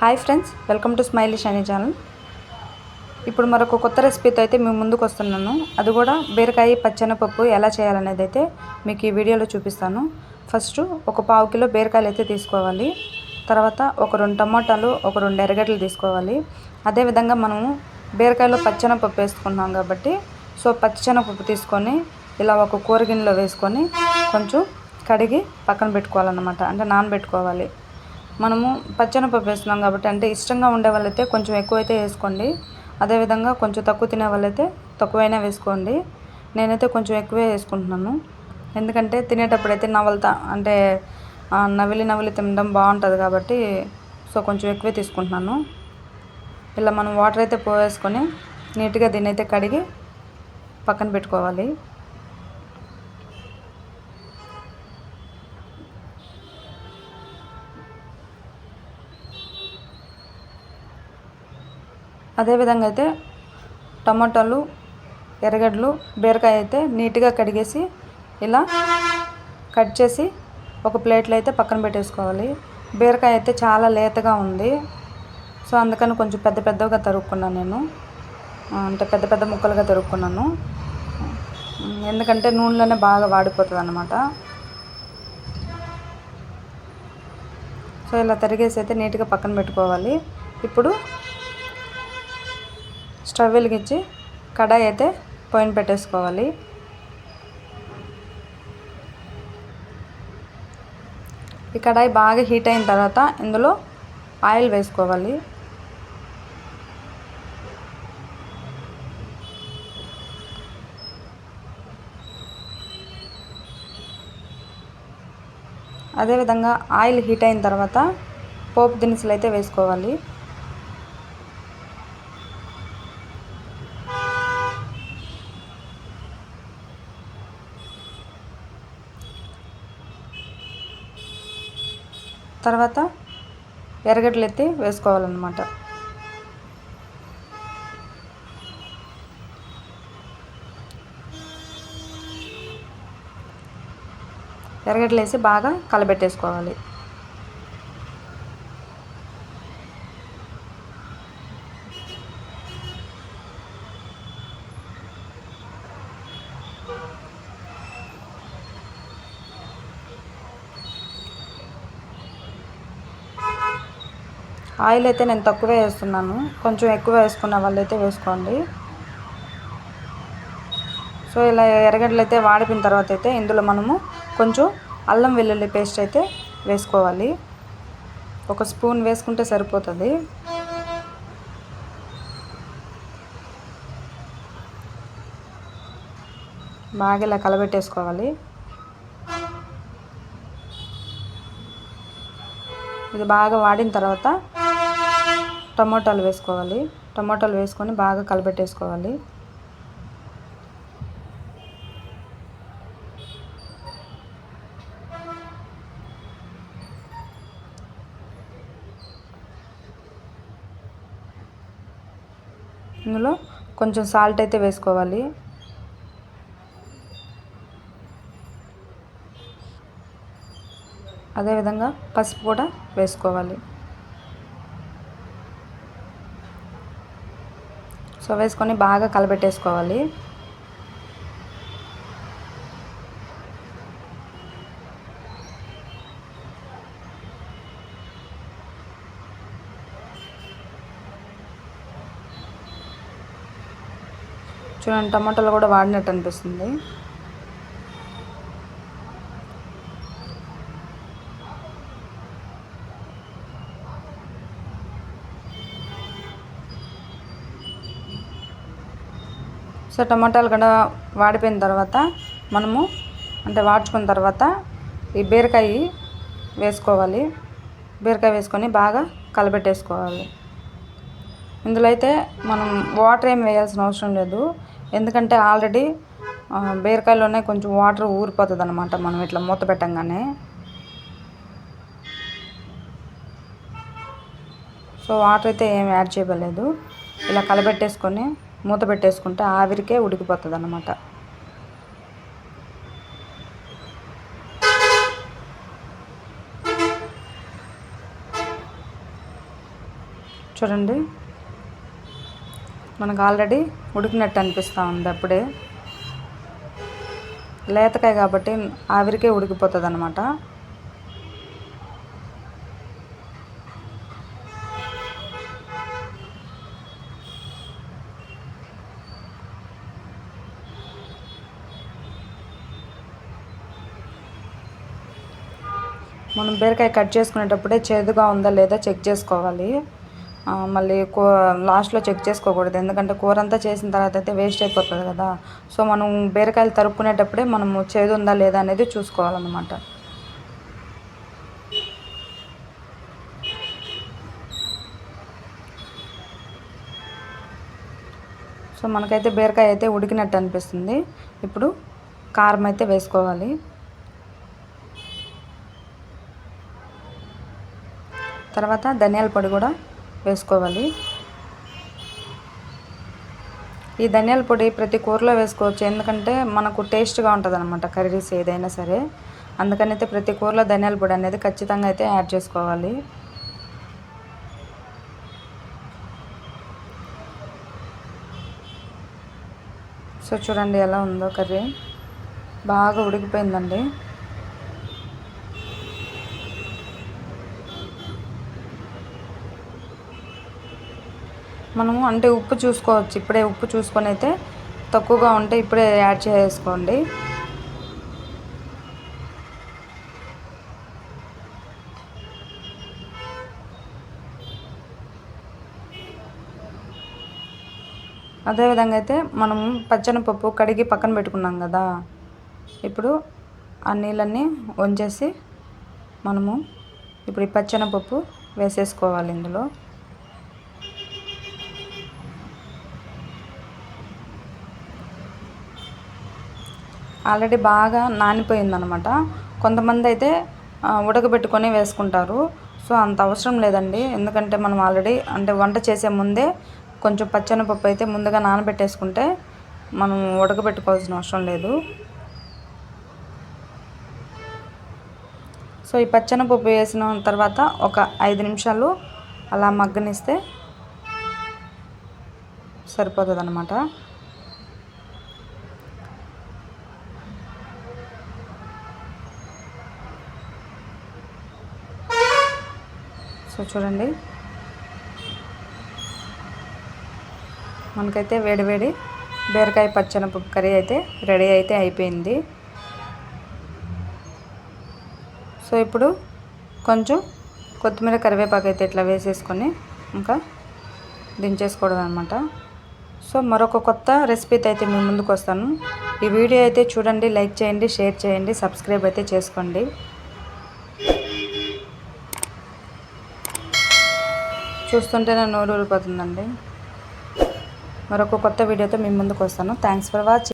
Hi friends welcome to Smilish అనే channel. ఇప్పుడు మరొక కొత్త రెసిపీతో అయితే మేము ముందుకు వస్తున్నాను. అది కూడా బీరకాయ పచ్చెనపప్పు ఎలా చేయాలనేది అయితే మీకు ఈ వీడియోలో చూపిస్తాను. ఫస్ట్ ఒక పావు కిలో బీరకాయలు అయితే తీసుకోవాలి. తర్వాత ఒక రెండు టమాటాలు ఒక రెండు ఎర్రగడ్డలు తీసుకోవాలి. అదేవిధంగా మనము బీరకాయలో పచ్చెనపప్పు వేసుకున్నాం కాబట్టి సో పచ్చెనపప్పు తీసుకొని ఇలా ఒక కూరగిన్నెలో వేసుకొని కొంచెం కడిగి పక్కన పెట్టుకోవాలన్నమాట. అంటే నానబెట్టుకోవాలి. మనము పచ్చెనపప్పు వేస్తున్నాం కాబట్టి అంటే ఇష్టంగా ఉండే వాళ్ళైతే కొంచెం ఎక్కువైతే వేసుకోండి. అదేవిధంగా కొంచెం తక్కువ తినే వాళ్ళైతే తక్కువైనా వేసుకోండి. నేనైతే కొంచెం ఎక్కువే వేసుకుంటున్నాను. ఎందుకంటే తినేటప్పుడైతే అయితే నవలతా అంటే నవిలి నవిలి తినడం బాగుంటుంది కాబట్టి సో కొంచెం ఎక్కువే తీసుకుంటున్నాను. ఇలా మనం వాటర్ అయితే పోవేసుకొని నీట్గా దీన్ని అయితే కడిగి పక్కన పెట్టుకోవాలి. అదేవిధంగా అయితే టమాటాలు ఎర్రగడ్డలు బీరకాయ అయితే నీట్గా కడిగేసి ఇలా కట్ చేసి ఒక ప్లేట్లో అయితే పక్కన పెట్టేసుకోవాలి. బీరకాయ అయితే చాలా లేతగా ఉంది. సో అందుకని కొంచెం పెద్ద పెద్దగా తరుక్కున్నాను నేను. అంటే పెద్ద పెద్ద ముక్కలుగా తరుక్కున్నాను. ఎందుకంటే నూనెలోనే బాగా వాడిపోతుంది అనమాట సో ఇలా తరిగేసి అయితే నీట్గా పక్కన పెట్టుకోవాలి. ఇప్పుడు స్టవ్ వెలిగించి కడాయి అయితే పోయిన పెట్టేసుకోవాలి. ఈ కడాయి బాగా హీట్ అయిన తర్వాత ఇందులో ఆయిల్ వేసుకోవాలి. అదేవిధంగా ఆయిల్ హీట్ అయిన తర్వాత పోపు దినుసులు అయితే వేసుకోవాలి. తర్వాత ఎర్రగడ్డలు ఎత్తి వేసుకోవాలన్నమాట. ఎర్రగడ్డలు వేసి బాగా కలబెట్టేసుకోవాలి. ఆయిల్ అయితే నేను తక్కువే వేస్తున్నాను. కొంచెం ఎక్కువ వేసుకున్న వాళ్ళు అయితే వేసుకోండి. సో ఇలా ఎర్రగడ్డలు అయితే వాడిపోయిన తర్వాత అయితే ఇందులో మనము కొంచెం అల్లం వెల్లుల్లి పేస్ట్ అయితే వేసుకోవాలి. ఒక స్పూన్ వేసుకుంటే సరిపోతుంది. బాగా ఇలా కలబెట్టేసుకోవాలి. ఇది బాగా వాడిన తర్వాత టమోటాలు వేసుకోవాలి. టమోటాలు వేసుకొని బాగా కలబెట్టేసుకోవాలి. ఇందులో కొంచెం సాల్ట్ అయితే వేసుకోవాలి. అదేవిధంగా పసుపు కూడా వేసుకోవాలి. సో వేసుకొని బాగా కలబెట్టేసుకోవాలి. చూడండి టమాటాలు కూడా వాడినట్టు అనిపిస్తుంది. సో టమాటాలు కూడా వాడిపోయిన తర్వాత మనము అంటే వాడ్చుకున్న తర్వాత ఈ బీరకాయ వేసుకోవాలి. బీరకాయ వేసుకొని బాగా కలబెట్టేసుకోవాలి. ఇందులో అయితే మనం వాటర్ ఏం వేయాల్సిన అవసరం లేదు. ఎందుకంటే ఆల్రెడీ బీరకాయలోనే కొంచెం వాటర్ ఊరిపోతుంది అనమాట మనం ఇట్లా మూత పెట్టంగానే. సో వాటర్ అయితే ఏం యాడ్ చేయలేదు ఇలా కలబెట్టేసుకొని మూత పెట్టేసుకుంటే ఆవిరికే ఉడికిపోతుంది అనమాట చూడండి. మనకు ఆల్రెడీ ఉడికినట్టు అనిపిస్తూ ఉంది అప్పుడే. లేతకాయ కాబట్టి ఆవిరికే ఉడికిపోతుంది అనమాట మనం బీరకాయ కట్ చేసుకునేటప్పుడే చేదుగా ఉందా లేదా చెక్ చేసుకోవాలి. మళ్ళీ కూ లాస్ట్లో చెక్ చేసుకోకూడదు. ఎందుకంటే కూర అంతా చేసిన తర్వాత అయితే వేస్ట్ అయిపోతుంది కదా. సో మనం బీరకాయలు తరుక్కునేటప్పుడే మనము చేదు ఉందా లేదా అనేది చూసుకోవాలన్నమాట. సో మనకైతే బీరకాయ అయితే ఉడికినట్టు అనిపిస్తుంది. ఇప్పుడు కారం అయితే వేసుకోవాలి. తర్వాత ధనియాల పొడి కూడా వేసుకోవాలి. ఈ ధనియాల పొడి ప్రతి కూరలో వేసుకోవచ్చు. ఎందుకంటే మనకు టేస్ట్గా ఉంటుంది అనమాట కర్రీస్ ఏదైనా సరే. అందుకని అయితే ప్రతి కూరలో ధనియాల పొడి అనేది ఖచ్చితంగా అయితే యాడ్ చేసుకోవాలి. సో చూడండి ఎలా ఉందో కర్రీ. బాగా ఉడికిపోయిందండి. మనము అంటే ఉప్పు చూసుకోవచ్చు. ఇప్పుడే ఉప్పు చూసుకొని అయితే తక్కువగా ఉంటే ఇప్పుడే యాడ్ చేసుకోండి. అదేవిధంగా అయితే మనం పచ్చని పప్పు కడిగి పక్కన పెట్టుకున్నాం కదా. ఇప్పుడు ఆ నీళ్ళన్నీ వంచేసి మనము ఇప్పుడు ఈ పచ్చని పప్పు వేసేసుకోవాలి ఇందులో. ఆల్రెడీ బాగా నానిపోయిందనమాట. కొంతమంది అయితే ఉడకబెట్టుకొని వేసుకుంటారు. సో అంత అవసరం లేదండి. ఎందుకంటే మనం ఆల్రెడీ అంటే వంట చేసే ముందే కొంచెం పచ్చనిపప్పు అయితే ముందుగా నానబెట్టేసుకుంటే మనం ఉడకబెట్టుకోవాల్సిన అవసరం లేదు. సో ఈ పచ్చనిపప్పు వేసిన తర్వాత ఒక ఐదు నిమిషాలు అలా మగ్గనిస్తే సరిపోతుంది అనమాట సో చూడండి. మనకైతే వేడివేడి బీరకాయ పచ్చనపప్పు కర్రీ అయితే రెడీ అయితే అయిపోయింది. సో ఇప్పుడు కొంచెం కొత్తిమీర కరివేపాకు అయితే ఇట్లా వేసేసుకొని ఇంకా దించేసుకోవడం అనమాట సో మరొక కొత్త రెసిపీతో అయితే మీ ముందుకు వస్తాను. ఈ వీడియో అయితే చూడండి లైక్ చేయండి షేర్ చేయండి సబ్స్క్రైబ్ అయితే చేసుకోండి. చూస్తుంటేనే నోరు ఊరిపోతుందండి. మరొక కొత్త వీడియోతో మీ ముందుకు వస్తాను. Thanks for watching